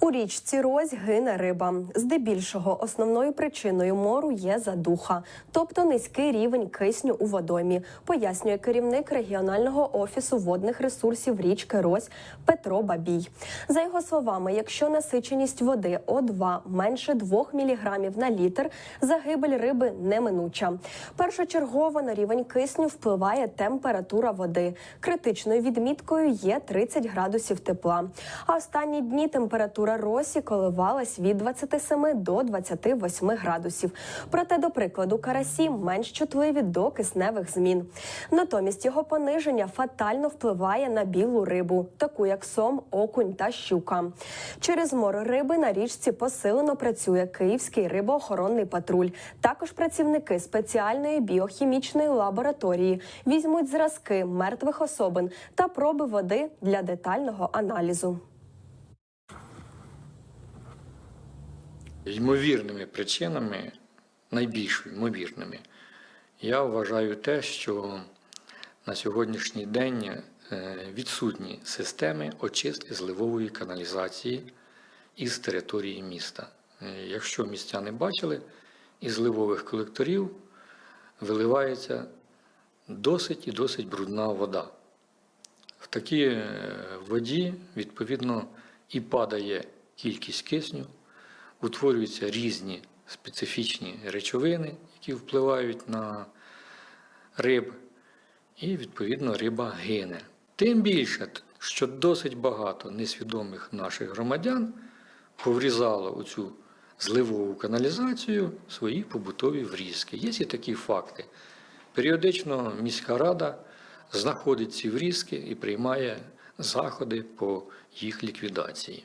У річці Розь гине риба. Здебільшого основною причиною мору є задуха, тобто низький рівень кисню у водоймі, пояснює керівник регіонального офісу водних ресурсів річки Розь Петро Бабій. За його словами, якщо насиченість води О2 менше 2 мг на літр, загибель риби неминуча. Першочергово на рівень кисню впливає температура води. Критичною відміткою є 30 градусів тепла. А останні дні температура росі коливалась від 27 до 28 градусів. Проте, до прикладу, карасі менш чутливі до кисневих змін. Натомість його пониження фатально впливає на білу рибу, таку як сом, окунь та щука. Через мор риби на річці посилено працює Київський рибоохоронний патруль. Також працівники спеціальної біохімічної лабораторії візьмуть зразки мертвих особин та проби води для детального аналізу. Ймовірними причинами, найбільш ймовірними, я вважаю те, що на сьогоднішній день е, відсутні системи очистки зливової каналізації із території міста. Е, Якщо містяни бачили, із зливових колекторів виливається досить і досить брудна вода. В такій е, воді, відповідно, і падає кількість кисню, утворюються різні специфічні речовини, які впливають на риб, і, відповідно, риба гине. Тим більше, що досить багато несвідомих наших громадян поврізало у цю зливову каналізацію свої побутові врізки. Є і такі факти. Періодично міська рада знаходить ці врізки і приймає заходи по їх ліквідації.